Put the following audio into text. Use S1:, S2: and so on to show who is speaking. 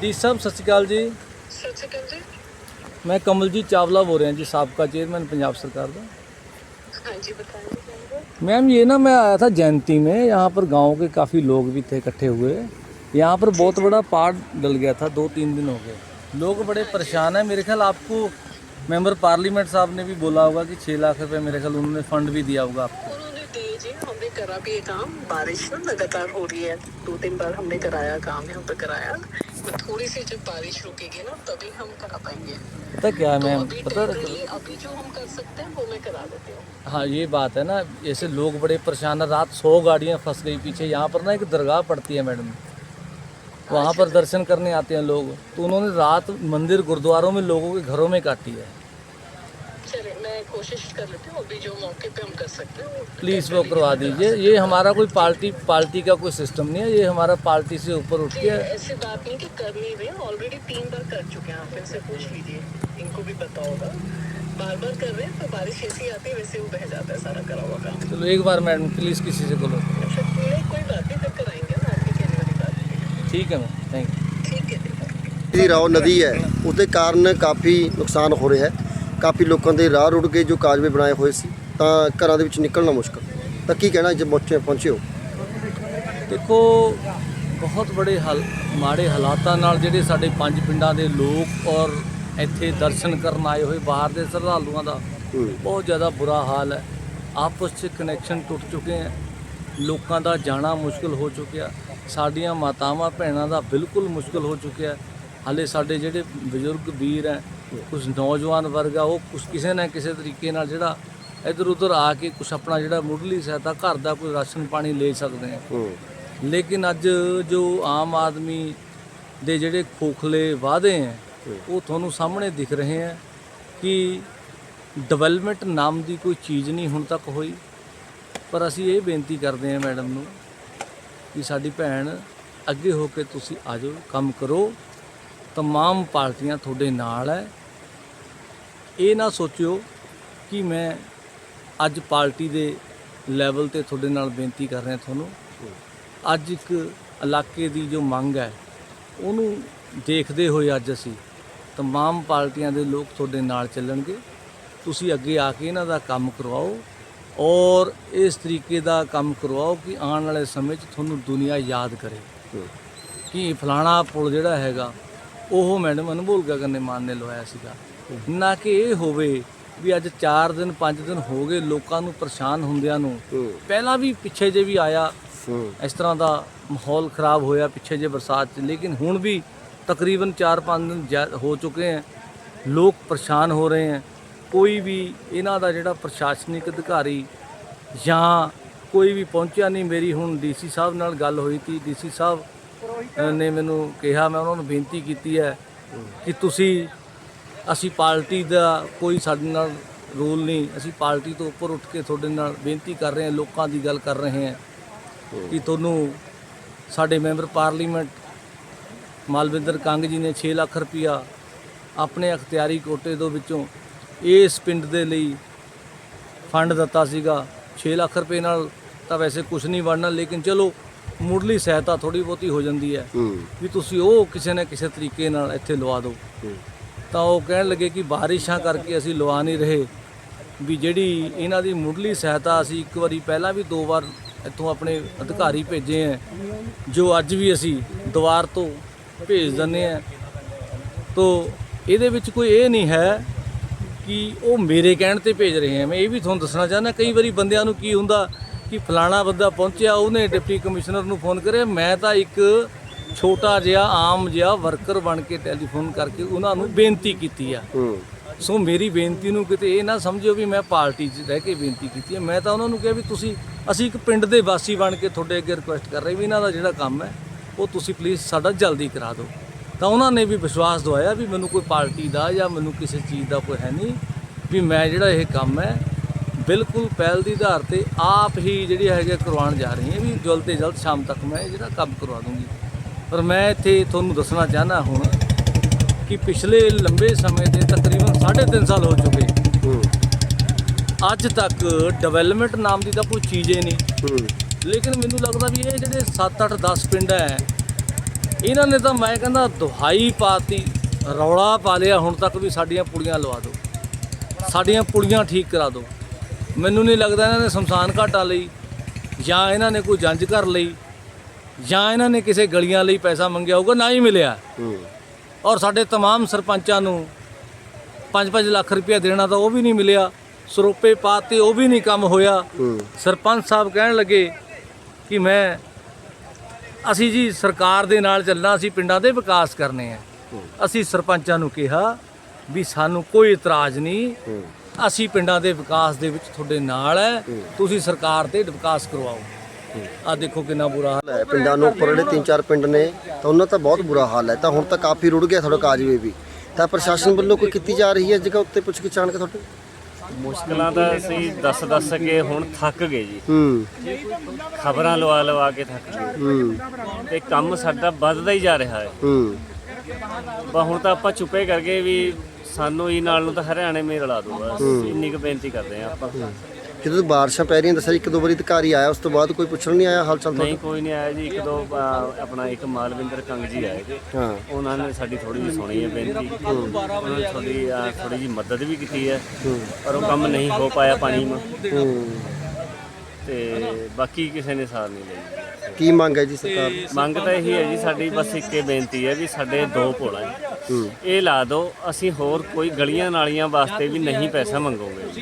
S1: D ਸਾਹਿਬ ਸਤਿ ਸ਼੍ਰੀ ਅਕਾਲ ਜੀ
S2: सत श्रीकाल जी
S1: मैं कमलजीत चावला बोल रहे हैं जी साबका चेयरमैन पंजाब सरकार का
S2: हाँ जी बताइए बताइए।
S1: मैम ये ना मैं आया था जयंती में यहाँ पर गांव के काफ़ी लोग भी थे इकट्ठे हुए यहाँ पर बहुत बड़ा पार्ट डल गया था दो तीन दिन हो गए लोग बड़े परेशान हैं मेरे ख्याल आपको मेंबर पार्लियामेंट साहब ने भी बोला होगा कि छः लाख रुपए मेरे ख्याल उन्होंने फंड भी दिया होगा आपको
S2: उन्होंने दिए जी हमने करा भी ये काम बारिश ना लगातार हो रही है दो तीन बार हमने कराया काम यहाँ पे कराया तो थोड़ी सी जब बारिश रुकेगी ना तभी हम करा पाएँगे।
S1: पता क्या है
S2: तो
S1: मैम
S2: अभी
S1: पता
S2: अभी जो हम कर सकते हैं वो मैं करा देती हूँ।
S1: हाँ ये बात है ना ऐसे लोग बड़े परेशान है रात सौ गाड़ियाँ फंस गई पीछे यहाँ पर ना एक दरगाह पड़ती है मैडम। वहाँ पर दर्शन करने आते हैं लोग। तो उन्होंने रात मंदिर गुरुद्वारों में लोगों के घरों में काटी है। प्लीज़ वो करवा दीजिए। ये हमारा कोई पार्टी पार्टी का कोई सिस्टम नहीं है। ये हमारा पार्टी से ऊपर उठ के
S2: ऐसी बात नहीं कि नहीं भी ऑलरेडी तीन बार कर चुके हैं। आप इनसे पूछ लीजिए। इनको भी पता होगा। बार बार कर रहे हैं तो बारिश ऐसी आती है वैसे वो बह जाता है सारा करा हुआ काम।
S1: चलो एक बार मैडम प्लीज़ किसी से बोलो।
S2: अच्छा, कोई बात नहीं कराएँगे ना
S1: ठीक है मैम थैंक यू
S2: ठीक है
S3: राव नदी है। उसके कारण काफ़ी नुकसान हो रहा है। ਕਾਫੀ ਲੋਕਾਂ ਦੇ ਰਾਹ ਰੁੜ ਗਏ ਜੋ ਕਾਜਵੇ ਬਣਾਏ ਹੋਏ ਸੀ ਤਾਂ ਘਰਾਂ ਦੇ ਵਿੱਚ ਨਿਕਲਣਾ ਮੁਸ਼ਕਲ। ਤਾਂ ਕੀ ਕਹਿਣਾ ਜੇ ਪਹੁੰਚੇ ਪਹੁੰਚੇ ਹੋ?
S1: ਦੇਖੋ ਬਹੁਤ ਬੜੇ ਹਲ ਮਾੜੇ ਹਾਲਾਤਾਂ ਨਾਲ ਜਿਹੜੇ ਸਾਡੇ ਪੰਜ ਪਿੰਡਾਂ ਦੇ ਲੋਕ ਔਰ ਇੱਥੇ ਦਰਸ਼ਨ ਕਰਨ ਆਏ ਹੋਏ ਬਾਹਰ ਦੇ ਸ਼ਰਧਾਲੂਆਂ ਦਾ। ਬਹੁਤ ਜ਼ਿਆਦਾ ਬੁਰਾ ਹਾਲ ਹੈ। ਆਪਸ 'ਚ ਕਨੈਕਸ਼ਨ ਟੁੱਟ ਚੁੱਕੇ ਹੈ। ਲੋਕਾਂ ਦਾ ਜਾਣਾ ਮੁਸ਼ਕਲ ਹੋ ਚੁੱਕਿਆ। ਸਾਡੀਆਂ ਮਾਤਾਵਾਂ ਭੈਣਾਂ ਦਾ ਬਿਲਕੁਲ ਮੁਸ਼ਕਲ ਹੋ ਚੁੱਕਿਆ। ਹਾਲੇ ਸਾਡੇ ਜਿਹੜੇ ਬਜ਼ੁਰਗ ਵੀਰ ਹੈ ਕੁਝ ਨੌਜਵਾਨ ਵਰਗ ਆ ਉਹ ਕੁਝ ਕਿਸੇ ਨਾ ਕਿਸੇ ਤਰੀਕੇ ਨਾਲ ਜਿਹੜਾ ਇੱਧਰ ਉੱਧਰ ਆ ਕੇ ਕੁਝ ਆਪਣਾ ਜਿਹੜਾ ਮੁੱਢਲੀ ਸਹਾਇਤਾ ਘਰ ਦਾ ਕੋਈ ਰਾਸ਼ਨ ਪਾਣੀ ਲੈ ਸਕਦੇ ਆ। ਲੇਕਿਨ ਅੱਜ ਜੋ ਆਮ ਆਦਮੀ ਦੇ ਜਿਹੜੇ ਖੋਖਲੇ ਵਾਅਦੇ ਹੈ। ਉਹ ਤੁਹਾਨੂੰ ਸਾਹਮਣੇ ਦਿਖ ਰਹੇ ਹੈ ਕਿ ਡਿਵੈਲਪਮੈਂਟ ਨਾਮ ਦੀ ਕੋਈ ਚੀਜ਼ ਨਹੀਂ ਹੁਣ ਤੱਕ ਹੋਈ। ਪਰ ਅਸੀਂ ਇਹ ਬੇਨਤੀ ਕਰਦੇ ਹਾਂ ਮੈਡਮ ਨੂੰ ਕਿ ਸਾਡੀ ਭੈਣ ਅੱਗੇ ਹੋ ਕੇ ਤੁਸੀਂ ਆ ਜਾਓ ਕੰਮ ਕਰੋ। ਤਮਾਮ ਪਾਰਟੀਆਂ ਤੁਹਾਡੇ ਨਾਲ ਹੈ। ਇਹ ਨਾ ਸੋਚਿਓ ਕਿ ਮੈਂ ਅੱਜ ਪਾਰਟੀ ਦੇ ਲੈਵਲ ਤੇ ਤੁਹਾਡੇ ਨਾਲ ਬੇਨਤੀ ਕਰ ਰਿਹਾ ਤੁਹਾਨੂੰ ਅੱਜ ਇੱਕ ਇਲਾਕੇ ਦੀ ਜੋ ਮੰਗ ਹੈ ਉਹਨੂੰ ਦੇਖਦੇ ਹੋਏ ਅੱਜ ਅਸੀਂ तमाम ਪਾਰਟੀਆਂ ਦੇ ਲੋਕ ਤੁਹਾਡੇ ਨਾਲ ਚੱਲਣਗੇ ਤੁਸੀਂ ਅੱਗੇ ਆ ਕੇ ਇਹਨਾਂ ਦਾ ਕੰਮ ਕਰਵਾਓ ਔਰ ਇਸ ਤਰੀਕੇ ਦਾ ਕੰਮ ਕਰਵਾਓ ਕਿ ਆਉਣ ਵਾਲੇ ਸਮੇਂ 'ਚ ਤੁਹਾਨੂੰ ਦੁਨੀਆ ਯਾਦ ਕਰੇ ਕਿ ਫਲਾਣਾ ਪੁਲ ਜਿਹੜਾ ਹੈਗਾ ਉਹ ਮੈਡਮ ਅਨਮੋਲ ਗਗਨ ਨੇ ਮਾਨ ਨੇ ਲਵਾਇਆ ਸੀਗਾ ਨਾ ਕਿ ਇਹ ਹੋਵੇ ਵੀ ਅੱਜ 4 ਦਿਨ 5 ਦਿਨ ਹੋ ਗਏ ਲੋਕਾਂ ਨੂੰ ਪਰੇਸ਼ਾਨ ਹੁੰਦਿਆਂ ਨੂੰ। ਪਹਿਲਾਂ ਵੀ ਪਿੱਛੇ ਜੇ ਵੀ ਆਇਆ ਇਸ ਤਰ੍ਹਾਂ ਦਾ ਮਾਹੌਲ ਖਰਾਬ ਹੋਇਆ ਪਿੱਛੇ ਜੇ ਬਰਸਾਤ 'ਚ। ਲੇਕਿਨ ਹੁਣ ਵੀ ਤਕਰੀਬਨ 4-5 ਦਿਨ ਹੋ ਚੁੱਕੇ ਹੈ। ਲੋਕ ਪਰੇਸ਼ਾਨ ਹੋ ਰਹੇ ਹੈ। ਕੋਈ ਵੀ ਇਹਨਾਂ ਦਾ ਜਿਹੜਾ ਪ੍ਰਸ਼ਾਸਨਿਕ ਅਧਿਕਾਰੀ ਜਾਂ ਕੋਈ ਵੀ ਪਹੁੰਚਿਆ ਨਹੀਂ। ਮੇਰੀ ਹੁਣ ਡੀਸੀ ਸਾਹਿਬ ਨਾਲ ਗੱਲ ਹੋਈ ਸੀ ਡੀਸੀ ਸਾਹਿਬ ਨੇ ਮੈਨੂੰ ਕਿਹਾ ਮੈਂ ਉਹਨਾਂ ਨੂੰ ਬੇਨਤੀ ਕੀਤੀ ਹੈ। ਕਿ ਤੁਸੀਂ ਅਸੀਂ ਪਾਰਟੀ ਦਾ ਕੋਈ ਸਾਡੇ ਨਾਲ ਰੋਲ ਨਹੀਂ ਅਸੀਂ ਪਾਰਟੀ ਤੋਂ ਉੱਪਰ ਉੱਠ ਕੇ ਤੁਹਾਡੇ ਨਾਲ ਬੇਨਤੀ ਕਰ ਰਹੇ ਹਾਂ ਲੋਕਾਂ ਦੀ ਗੱਲ ਕਰ ਰਹੇ ਹਾਂ ਕਿ ਤੁਹਾਨੂੰ ਸਾਡੇ ਮੈਂਬਰ ਪਾਰਲੀਮੈਂਟ ਮਾਲਵਿੰਦਰ ਕੰਗ ਜੀ ਨੇ 6 ਲੱਖ ਰੁਪਇਆ ਆਪਣੇ ਅਖਤਿਆਰੀ ਕੋਟੇ ਤੋਂ ਵਿੱਚੋਂ ਇਸ ਪਿੰਡ ਦੇ ਲਈ ਫੰਡ ਦਿੱਤਾ ਸੀਗਾ। 6 ਲੱਖ ਰੁਪਏ ਨਾਲ ਤਾਂ ਵੈਸੇ ਕੁਝ ਨਹੀਂ ਬਣਨਾ ਲੇਕਿਨ ਚਲੋ ਮੁੱਢਲੀ ਸਹਾਇਤਾ ਥੋੜੀ ਬਹੁਤੀ ਹੋ ਜਾਂਦੀ ਹੈ ਵੀ ਤੁਸੀਂ ਉਹ ਕਿਸੇ ਨਾ ਕਿਸੇ ਤਰੀਕੇ ਨਾਲ ਇੱਥੇ ਲਵਾ ਦਿਓ। ਤਾਂ ਉਹ ਕਹਿਣ ਲੱਗੇ ਕਿ ਬਾਰਿਸ਼ਾਂ ਕਰਕੇ ਅਸੀਂ ਲਵਾ ਨਹੀਂ ਰਹੇ, ਵੀ ਜਿਹੜੀ ਇਹਨਾਂ ਦੀ ਮੁੱਢਲੀ ਸਹਾਇਤਾ ਅਸੀਂ ਇੱਕ ਵਾਰੀ ਪਹਿਲਾਂ ਵੀ ਦੋ ਵਾਰ ਇੱਥੋਂ ਆਪਣੇ ਅਧਿਕਾਰੀ ਭੇਜੇ ਹੈ, ਜੋ ਅੱਜ ਵੀ ਅਸੀਂ ਦੁਆਰ ਤੋਂ ਭੇਜ ਦਿੰਦੇ ਆ ਤੋ ਇਹਦੇ ਵਿੱਚ ਕੋਈ ਇਹ ਨਹੀਂ ਹੈ ਕਿ ਉਹ ਮੇਰੇ ਕਹਿਣ ਤੇ ਭੇਜ ਰਹੇ ਆ ਮੈਂ ਇਹ ਵੀ ਤੁਹਾਨੂੰ ਦੱਸਣਾ ਚਾਹੁੰਦਾ, ਕਈ ਵਾਰੀ ਬੰਦਿਆਂ ਨੂੰ ਕੀ ਹੁੰਦਾ ਕਿ ਫਲਾਣਾ ਬੰਦਾ ਪਹੁੰਚਿਆ, ਉਹਨੇ ਡਿਪਟੀ ਕਮਿਸ਼ਨਰ ਨੂੰ ਫੋਨ ਕਰਿਆ, ਮੈਂ ਤਾਂ ਇੱਕ ਛੋਟਾ ਜਿਹਾ ਆਮ ਜਿਹਾ ਵਰਕਰ ਬਣ ਕੇ ਟੈਲੀਫੋਨ ਕਰਕੇ ਉਹਨਾਂ ਨੂੰ ਬੇਨਤੀ ਕੀਤੀ ਆ। ਸੋ ਮੇਰੀ ਬੇਨਤੀ ਨੂੰ ਕਿਤੇ ਇਹ ਨਾ ਸਮਝਿਓ ਵੀ ਮੈਂ ਪਾਰਟੀ 'ਚ ਰਹਿ ਕੇ ਬੇਨਤੀ ਕੀਤੀ ਹੈ ਮੈਂ ਤਾਂ ਉਹਨਾਂ ਨੂੰ ਕਿਹਾ ਵੀ ਤੁਸੀਂ ਅਸੀਂ ਇੱਕ ਪਿੰਡ ਦੇ ਵਾਸੀ ਬਣ ਕੇ ਤੁਹਾਡੇ ਅੱਗੇ ਰਿਕੁਐਸਟ ਕਰ ਰਹੇ ਵੀ ਇਹਨਾਂ ਦਾ ਜਿਹੜਾ ਕੰਮ ਹੈ ਉਹ ਤੁਸੀਂ ਪਲੀਜ਼ ਸਾਡਾ ਜਲਦੀ ਕਰਾ ਦਿਓ। ਤਾਂ ਉਹਨਾਂ ਨੇ ਵੀ ਵਿਸ਼ਵਾਸ ਦਵਾਇਆ ਵੀ ਮੈਨੂੰ ਕੋਈ ਪਾਰਟੀ ਦਾ ਜਾਂ ਮੈਨੂੰ ਕਿਸੇ ਚੀਜ਼ ਦਾ ਕੋਈ ਹੈ ਨਹੀਂ ਵੀ ਮੈਂ ਜਿਹੜਾ ਇਹ ਕੰਮ ਹੈ ਬਿਲਕੁਲ ਪਹਿਲ ਦੀ ਆਧਾਰ ਤੇ ਆਪ ਹੀ ਜਿਹੜੀ ਹੈਗੇ ਕਰਵਾਉਣ ਜਾ ਰਹੀ ਹਾਂ ਵੀ ਜਲਦ ਤੇ ਜਲਦ ਸ਼ਾਮ ਤੱਕ ਮੈਂ ਇਹ ਜਿਹੜਾ ਕੰਮ ਕਰਵਾ ਦੂੰਗੀ। ਪਰ ਮੈਂ ਇੱਥੇ ਤੁਹਾਨੂੰ ਦੱਸਣਾ ਚਾਹਨਾ ਹੁਣ ਕਿ ਪਿਛਲੇ ਲੰਬੇ ਸਮੇਂ ਦੇ ਤਕਰੀਬਨ 3.5 ਸਾਲ ਹੋ ਚੁੱਕੇ। ਅੱਜ ਤੱਕ ਡਿਵੈਲਪਮੈਂਟ ਨਾਮ ਦੀ ਤਾਂ ਕੋਈ ਚੀਜ਼ ਹੀ ਨਹੀਂ। ਲੇਕਿਨ ਮੈਨੂੰ ਲੱਗਦਾ ਵੀ ਇਹ ਜਿਹੜੇ 7 8 10 ਪਿੰਡ ਹੈ ਇਹਨਾਂ ਨੇ ਤਾਂ ਮੈਂ ਕਹਿੰਦਾ ਦੁਹਾਈ ਪਾਤੀ ਰੌਲਾ ਪਾ ਲਿਆ ਹੁਣ ਤੱਕ ਵੀ ਸਾਡੀਆਂ ਪੁਲੀਆਂ ਲਵਾ ਦਿਓ। ਸਾਡੀਆਂ ਪੁਲੀਆਂ ਠੀਕ ਕਰਾ ਦਿਓ। ਮੈਨੂੰ ਨਹੀਂ ਲੱਗਦਾ ਇਹਨਾਂ ਨੇ ਸ਼ਮਸ਼ਾਨ ਘਾਟਾਂ ਲਈ ਜਾਂ ਇਹਨਾਂ ਨੇ ਕੋਈ ਜੰਜ ਕਰ ਲਈ ਜਾਂ ਇਹਨਾਂ ਨੇ ਕਿਸੇ ਗਲੀਆਂ ਲਈ ਪੈਸਾ ਮੰਗਿਆ ਹੋਊਗਾ ਨਾ ਹੀ ਮਿਲਿਆ
S3: ਹੂੰ
S1: ਔਰ ਸਾਡੇ तमाम ਸਰਪੰਚਾਂ ਨੂੰ 5-5 ਲੱਖ ਰੁਪਇਆ ਦੇਣਾ ਤਾਂ ਉਹ ਵੀ ਨਹੀਂ ਮਿਲਿਆ ਸਰੋਪੇ ਪਾਤੇ ਉਹ ਵੀ ਨਹੀਂ ਕੰਮ ਹੋਇਆ
S3: ਹੂੰ
S1: ਸਰਪੰਚ ਸਾਹਿਬ ਕਹਿਣ ਲੱਗੇ ਕਿ ਮੈਂ ਅਸੀਂ ਜੀ ਸਰਕਾਰ ਦੇ ਨਾਲ ਚੱਲਣਾ ਅਸੀਂ ਪਿੰਡਾਂ ਦੇ ਵਿਕਾਸ ਕਰਨੇ ਆ ਅਸੀਂ ਸਰਪੰਚਾਂ ਨੂੰ ਕਿਹਾ ਵੀ ਸਾਨੂੰ ਕੋਈ ਇਤਰਾਜ਼ ਨਹੀਂ
S3: ਹੂੰ
S1: ਅਸੀਂ ਪਿੰਡਾਂ ਦੇ ਵਿਕਾਸ ਦੇ ਵਿੱਚ ਤੁਹਾਡੇ ਨਾਲ ਹੈ ਤੁਸੀਂ ਸਰਕਾਰ ਤੇ ਵਿਕਾਸ ਕਰਵਾਓ ਆ ਦੇਖੋ ਕਿੰਨਾ ਬੁਰਾ ਹਾਲ
S3: ਹੈ। ਪਿੰਡਾਂ ਨੂੰ ਉੱਪਰ ਜਿਹੜੇ ਤਿੰਨ ਚਾਰ ਪਿੰਡ ਨੇ ਤਾਂ ਉਹਨਾਂ ਦਾ ਬਹੁਤ ਬੁਰਾ ਹਾਲ ਹੈ। ਤਾਂ ਹੁਣ ਤਾਂ ਕਾਫੀ ਰੁੜ ਗਿਆ ਤੁਹਾਡਾ ਕਾਜਵੇ ਵੀ। ਤਾਂ ਪ੍ਰਸ਼ਾਸਨ ਵੱਲੋਂ ਕੋਈ ਕੀਤੀ ਜਾ ਰਹੀ ਹੈ ਜਗ੍ਹਾ ਉੱਤੇ ਪੁੱਛ ਕੇ ਕੇ ਤੁਹਾਡੇ?
S4: ਮੁਸ਼ਕਲਾਂ ਤਾਂ ਅਸੀਂ ਦੱਸ ਦੱਸ ਕੇ ਹੁਣ ਥੱਕ ਗਏ ਜੀ।
S3: ਹੂੰ।
S4: ਖਬਰਾਂ ਲਵਾ ਲਵਾ ਕੇ ਥੱਕ ਗਏ।
S3: ਹੂੰ।
S4: ਤੇ ਕੰਮ ਸਾਡਾ ਵੱਧਦਾ ਹੀ ਜਾ ਰਿਹਾ ਹੈ।
S3: ਹੂੰ।
S4: ਬਾ ਹੁਣ ਤਾਂ ਆਪਾਂ ਚੁੱਪੇ ਕਰਕੇ ਵੀ ਸਾਨੂੰ ਇਹ ਨਾਲ ਨੂੰ ਤਾਂ ਹਰਿਆਣੇ ਮੇ ਰਲਾ ਦੋ ਬਸ ਇੰਨੀ ਕੁ ਬੇਨਤੀ ਕਰਦੇ ਆ ਆਪਾਂ।
S3: ਜਦੋਂ ਬਾਰਿਸ਼ਾਂ ਪੈ ਰਹੀਆਂ ਦੱਸਿਆ ਇੱਕ ਦੋ ਵਾਰੀ ਅਧਿਕਾਰੀ ਆਇਆ ਉਸ ਤੋਂ ਬਾਅਦ ਕੋਈ ਪੁੱਛਣ ਨਹੀਂ ਆਇਆ ਹਾਲ ਚਾਲ ਤੁਹਾਡਾ?
S4: ਨਹੀਂ ਕੋਈ ਨਹੀਂ ਆਇਆ ਜੀ ਇੱਕ ਦੋ ਅਹ, ਆਪਣਾ ਇੱਕ ਮਾਲਵਿੰਦਰ ਕੰਗ ਜੀ ਆਏ ਜੀ।
S3: ਹਾਂ।
S4: ਉਹਨਾਂ ਨੇ ਸਾਡੀ ਥੋੜੀ ਜਿਹੀ ਸੁਣੀ ਹੈ ਬੇਨਤੀ। ਉਹਨਾਂ ਨੇ ਥੋੜੀ ਥੋੜੀ ਜਿਹੀ ਮਦਦ ਵੀ ਕੀਤੀ ਹੈ ਪਰ ਉਹ ਕੰਮ ਨਹੀਂ ਹੋ ਪਾਇਆ ਪਾਣੀ ਮਾ।
S3: ਹੂੰ।
S4: ਤੇ ਬਾਕੀ ਕਿਸੇ ਨੇ ਸਾਰ ਨਹੀਂ ਲਈ
S3: ਕੀ ਮੰਗ ਹੈ ਜੀ ਸਰਕਾਰ ਦੀ?
S4: ਮੰਗ ਤਾਂ ਇਹੀ ਹੈ ਜੀ ਸਾਡੀ ਬਸ ਇੱਕੇ ਬੇਨਤੀ ਹੈ ਵੀ ਸਾਡੇ ਦੋ ਪੋਲਾਂ ਜੀ। ਇਹ ਲਾ ਦਿਓ ਅਸੀਂ ਹੋਰ ਕੋਈ ਗਲੀਆਂ ਨਾਲੀਆਂ ਵਾਸਤੇ ਵੀ ਨਹੀਂ ਪੈਸਾ ਮੰਗੋਗੇ।